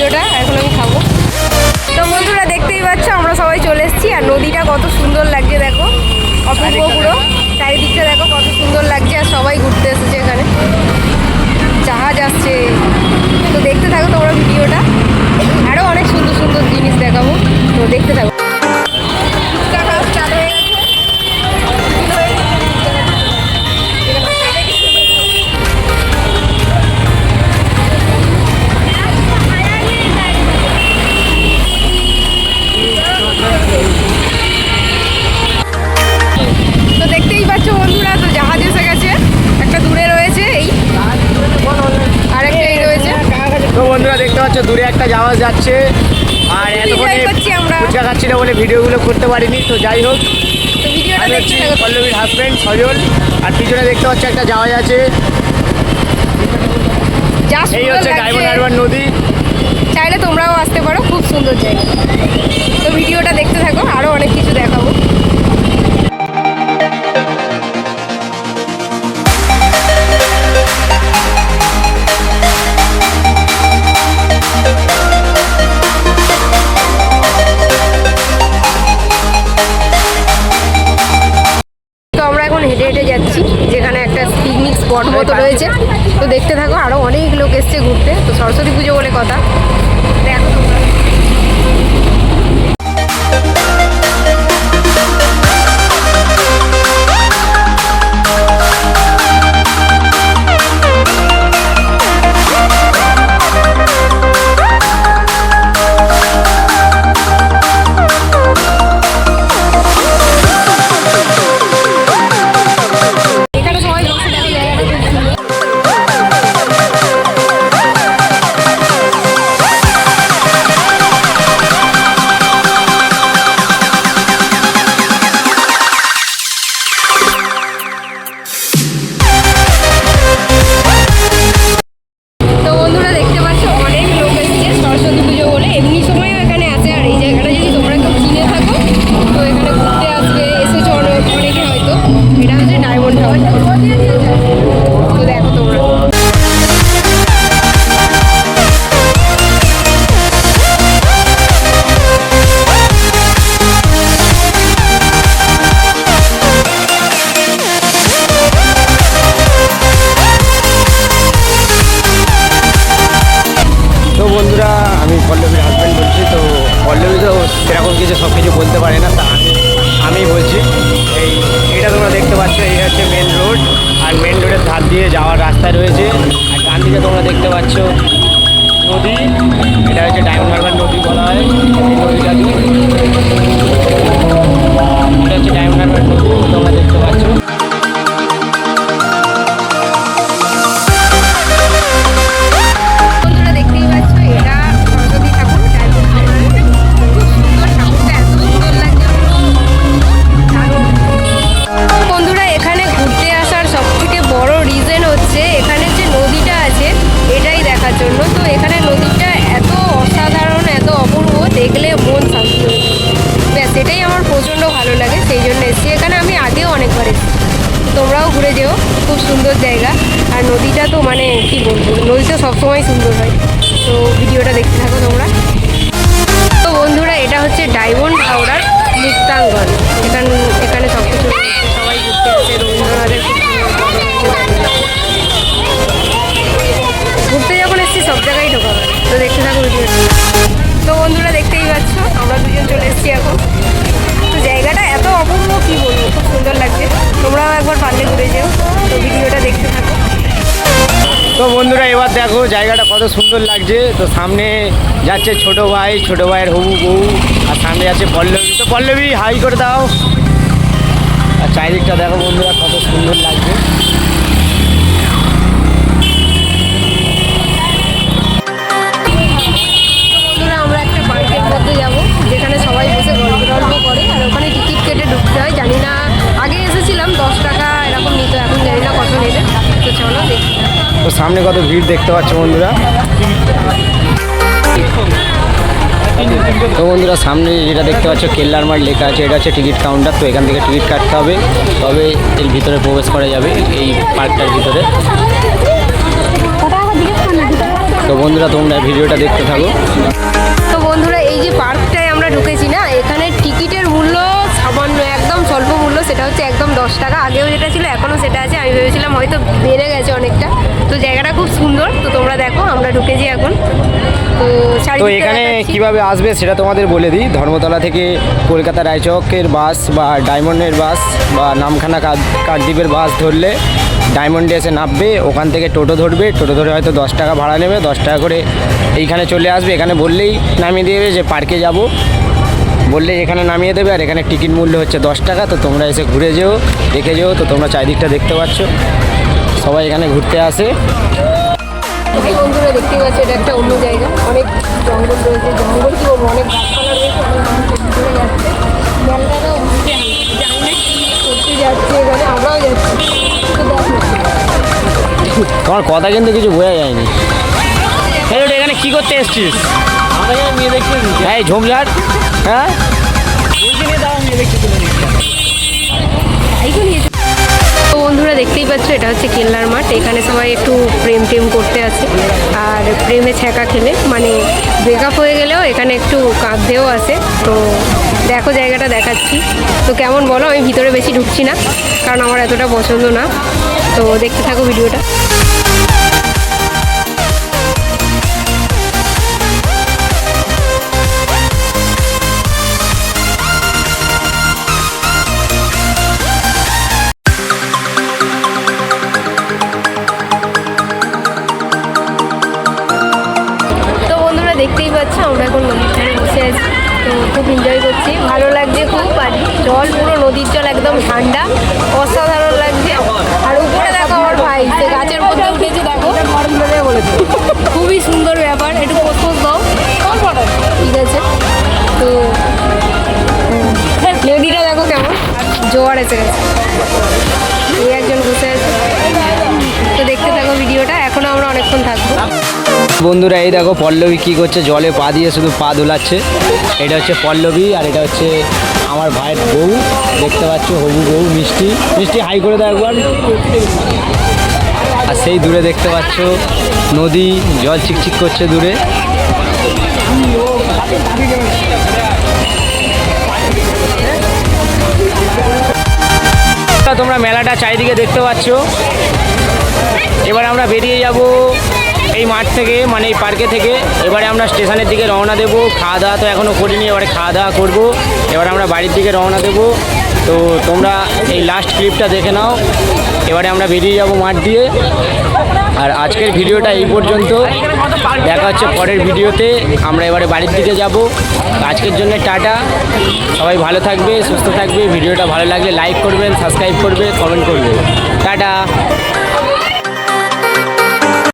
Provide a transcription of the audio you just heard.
ভিডিওটা, এখন আমি খাব। তো বন্ধুরা, দেখতেই পাচ্ছ, আমরা সবাই চলে এসেছি, আর নদীটা কত সুন্দর লাগছে, দেখো। অপূর্ব পুরো। চারিদিকটা দেখো, কত সুন্দর লাগছে, আর সবাই ঘুরতে এসেছে এখানে। জাহাজ আসছে। তো দেখতে থাকো, তোমরা ভিডিওটা তো দেখতেই পাচ্ছ বন্ধুরা তো জাহাজ এসে গেছে। একটা দূরে রয়েছে এই আর একটা এই রয়েছে। তো বন্ধুরা দেখতে পাচ্ছ দূরে একটা জাহাজ যাচ্ছে। আর এতক্ষণে আমরা। ফুচকা না বলে ভিডিওগুলো করতে পারিনি তো যাই হোক। আমি হচ্ছি পল্লবীর হাজব্যান্ড সজল। আর পিছনে দেখতে পাচ্ছ একটা জাহাজ আছে। এই হচ্ছে ডায়মন্ড হারবার নদী। চাইলে তোমরাও আসতে পারো, খুব সুন্দর জায়গা। তো ভিডিওটা দেখতে থাকো আরও অনেক কিছু দেখাবো। মতো রয়েছে। তো দেখতে থাকো আরও অনেক লোক এসছে ঘুরতে। তো সরস্বতী পুজো বলে কথা। বন্ধুরা আমি পল্লবীর হাজব্যান্ড বলছি তো পল্লবী তো সেরকম কিছু সব কিছু বলতে পারে না আর মেন রোডের ধার দিয়ে যাওয়ার রাস্তা রয়েছে। আর ডান দিকে তোমরা দেখতে পাচ্ছ নদী। তোমরাও ঘুরে যেও খুব সুন্দর জায়গা। আর নদীটা তো মানে কি বলব, নদী তো সবসময় সুন্দর হয়। তো ভিডিওটা দেখতে থাকো তোমরা। তো বন্ধুরা, এটা হচ্ছে ডায়মন্ড হাওড়ার মুক্তাঙ্গন। এখান, এখানে সব কিছু সবাই ঘুরতে রবীন্দ্রনাথের। ঘুরতে যখন এসেছি, সব জায়গায় ঢোকা তো দেখতে থাকো ভিডিওটা। তো বন্ধুরা, দেখতেই পাচ্ছ, আমরা দুজন চলে এসেছি এখন। তো জায়গাটা এত অপূর্ব, কি বলব, খুব সুন্দর লাগছে। তোমরাও একবার পারলে ঘুরে যেও। তো ভিডিওটা দেখতে থাকো। তো বন্ধুরা, এবার দেখো জায়গাটা কত সুন্দর লাগছে। তো সামনে যাচ্ছে ছোট ভাই, ছোট ভাইয়ের হবু বউ, আর সামনে যাচ্ছে পল্লবী। তো পল্লবী হাই করে দাও। আর চারিদিকটা দেখো বন্ধুরা, কত সুন্দর লাগছে। সামনে কত ভিড় দেখতে পাচ্ছ বন্ধুরা? তো বন্ধুরা, সামনে যেটা দেখতে পাচ্ছ, কেল্লার মাঠ লেখা আছে, এটা হচ্ছে টিকিট কাউন্টার, তো এখান থেকে টিকিট কাটতে হবে, তবে এর ভিতরে প্রবেশ করা যাবে, এই পার্কটার ভিতরে। তো বন্ধুরা, তোমরা ভিডিওটা দেখতে থাকো। তো বন্ধুরা, এই যে পার্কটায় আমরা ঢুকেছি না, এখানে টিকিটের মূল্য সামান্য, একদম স্বল্প মূল্য, সেটা হচ্ছে একদম দশ টাকা। আগেও যেটা ছিল, এখনও সেটা আছে। আমি ভেবেছিলাম হয়তো বেড়ে গেছে অনেকটা। তো জায়গাটা খুব সুন্দর। তো তোমরা দেখো আমরা ঢুকেছি এখন। তো এখানে। কীভাবে আসবে সেটা তোমাদের বলে দিই। ধর্মতলা থেকে কলকাতা রায়চকের বাস বা ডায়মন্ডের বাস বা নামখানা কাক- কাকদ্বীপের বাস ধরলে ডায়মন্ডে এসে নামবে ওখান থেকে টোটো ধরবে। টোটো ধরে হয়তো দশ টাকা ভাড়া নেবে দশ টাকা করে এইখানে চলে আসবে। এখানে বললেই নামিয়ে দেবে যে পার্কে যাব। বললে এখানে নামিয়ে দেবে আর এখানে টিকিট মূল্য হচ্ছে দশ টাকা। তো তোমরা এসে ঘুরে যেও দেখে যেও। তো তোমরা চারিদিকটা দেখতে পাচ্ছ। সবাই এখানে ঘুরতে আসে। এই বন্ধুরা দেখতে পাচ্ছ এটা একটা অন্য জায়গা। অনেক জঙ্গল রয়েছে। জঙ্গল কি বলব? অনেক গাছপালা রয়েছে অনেক মানুষ ঘুরে যাচ্ছে। মেলাটাও ঘুরতে জানি না কি করতে যাচ্ছে। এখানে আমরাও যাচ্ছি তোমার কথা কিন্তু কিছু বোঝা যায়নি। এখানে কি করতে এসছিস? এই ঝোমঝাট হ্যাঁ? দেখতেই পাচ্ছ, এটা হচ্ছে কেল্লার মাঠ। এখানে সবাই একটু প্রেম টেম করতে আছে আর প্রেমে ছ্যাঁকা খেলে মানে ব্রেকআপ হয়ে গেলেও এখানে একটু কাঁদতেও আছে তো দেখো জায়গাটা দেখাচ্ছি। তো কেমন বলো, আমি ভিতরে বেশি ঢুকছি না, কারণ আমার এতটা পছন্দ না। তো দেখতে থাকো ভিডিওটা। পাচ্ছ আমরা এখন নদীর ধারে বসে আছি। তো খুব এনজয় করছি। ভালো লাগছে খুব, আর জল পুরো নদীর জল একদম ঠান্ডা, অসাধারণ লাগছে। আর উপরে দেখো আমার ভাই, সে গাছের মধ্যে উঠেছে, দেখো। খুবই সুন্দর ব্যাপার, একটু পোস্ট দাও। ঠিক আছে। তো নদীটা দেখো কেমন, জোয়ার এসে গেছে। এই একজন বসে আছে। তো দেখতে থাকো ভিডিওটা, এখনও আমরা অনেকক্ষণ থাকব। বন্ধুরা, এই দেখো পল্লবী কী করছে? জলে পা দিয়ে শুধু পা দোলাচ্ছে। এটা হচ্ছে পল্লবী আর এটা হচ্ছে আমার ভাইয়ের বউ। দেখতে পাচ্ছ, হবু বউ, মিষ্টি। মিষ্টি হাই করে দাও একবার। আর সেই দূরে দেখতে পাচ্ছ, নদী, জল চিকচিক করছে দূরে। তোমরা মেলাটা চারিদিকে দেখতে পাচ্ছ। এবার আমরা বেরিয়ে যাব। এই মাঠ থেকে মানে এই পার্কে থেকে, এবারে আমরা স্টেশনের দিকে রওনা দেবো। খাওয়া দাওয়া তো এখনও করিনি, এবারে খাওয়া দাওয়া করব। এবার আমরা বাড়ির দিকে রওনা দেবো। তো তোমরা এই লাস্ট ক্লিপটা দেখে নাও। এবারে আমরা বেরিয়ে যাব মাঠ দিয়ে। আর আজকের ভিডিওটা এই পর্যন্ত। দেখা হচ্ছে পরের ভিডিওতে। আমরা এবারে বাড়ির দিকে যাব। আজকের জন্য টাটা। সবাই ভালো থাকবে, সুস্থ থাকবে। ভিডিওটা ভালো লাগলে লাইক করবেন সাবস্ক্রাইব করবে কমেন্ট করবে। টাটা।